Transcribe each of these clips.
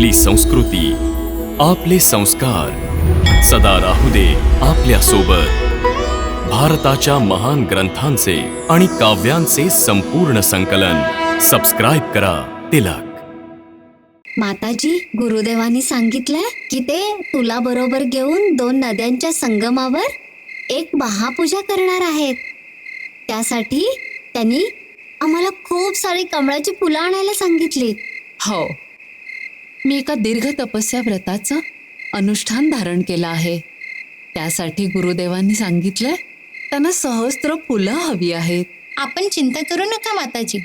आपली संस्कृती आपले संस्कार. सदा राहू दे आपल्यासोबत भारताच्या महान ग्रंथांचे आणि काव्यांचे संपूर्ण संकलन. सबस्क्राईब करा तिलक. माताजी गुरुदेवानी सांगितलंय की ते तुला बरोबर घेऊन दोन नद्यांच्या संगमावर एक महापूजा करणार आहेत. त्यासाठी त्यांनी आम्हाला खूप सारी कमळाची फुलं आणायला सांगितली. हो. मी एका दीर्घ तपस्या व्रताचं अनुष्ठान धारण केलं आहे. त्यासाठी गुरुदेवांनी सांगितलंय त्यांना सहस्त्र फुलं हवी आहेत. आपण चिंता करू नका माताजी.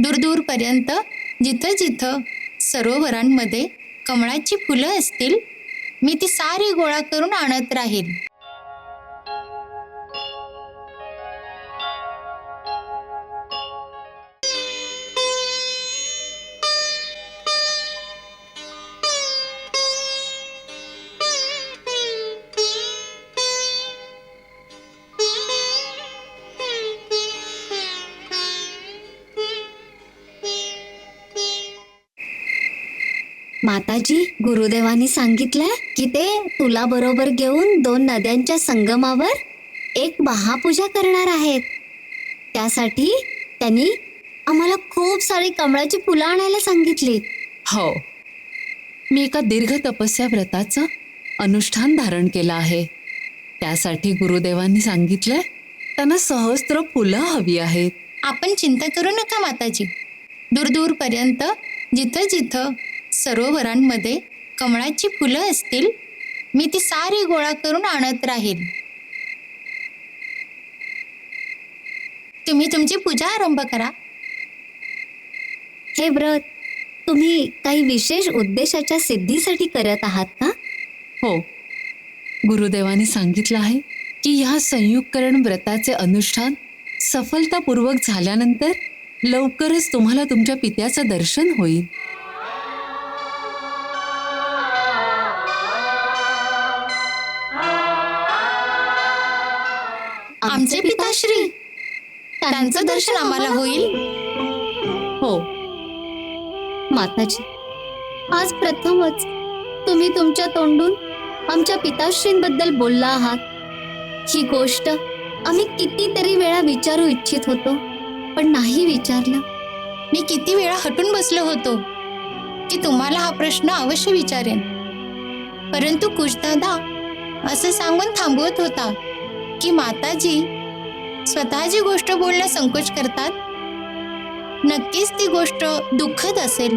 दूरदूरपर्यंत जिथं जिथं सरोवरांमध्ये कमळाची फुलं असतील मी ती सारी गोळा करून आणत राहील माताजी गुरुदेवानी सांगितलंय की ते तुला बरोबर घेऊन दोन नद्यांच्या संगमावर एक महापूजा करणार आहेत. त्यासाठी त्यांनी आम्हाला खूप सारी कमळाची फुलं आणायला सांगितली. हो. मी एका दीर्घ तपस्या व्रताचं अनुष्ठान धारण केलं आहे. त्यासाठी गुरुदेवांनी सांगितलंय त्यांना सहस्त्र फुलं हवी आहेत. आपण चिंता करू नका माताजी. दूरदूरपर्यंत जिथं जिथं सरोवरांमध्ये कमळाची फुलं असतील मी ती सारी गोळा करून आणत राहील तुम्ही तुमची पूजा आरंभ करा. हे व्रत तुम्ही काही विशेष उद्देशाच्या सिद्धीसाठी करत आहात का? हो. गुरुदेवानी सांगितलं आहे की ह्या संयुगकरण व्रताचे अनुष्ठान सफलतापूर्वक झाल्यानंतर लवकरच तुम्हाला तुमच्या पित्याचं दर्शन होईल. आमचे पिताश्री त्यांचं दर्शन आम्हाला होईल? हो. माताजी आज प्रथमच तुम्ही तुमच्या तोंडून आमच्या पिताश्रींबद्दल बोलला आहात. ही गोष्ट आम्ही कितीतरी वेळा विचारू इच्छित होतो पण नाही विचारलं. मी किती वेळा हटून बसलो होतो की तुम्हाला हा प्रश्न अवश्य विचारेन. परंतु कुशदादा असं सांगून थांबवत होता. की माताजी स्वतःची गोष्ट बोलण्यास संकोच करतात? नक्कीच ती गोष्ट दुःखद असेल.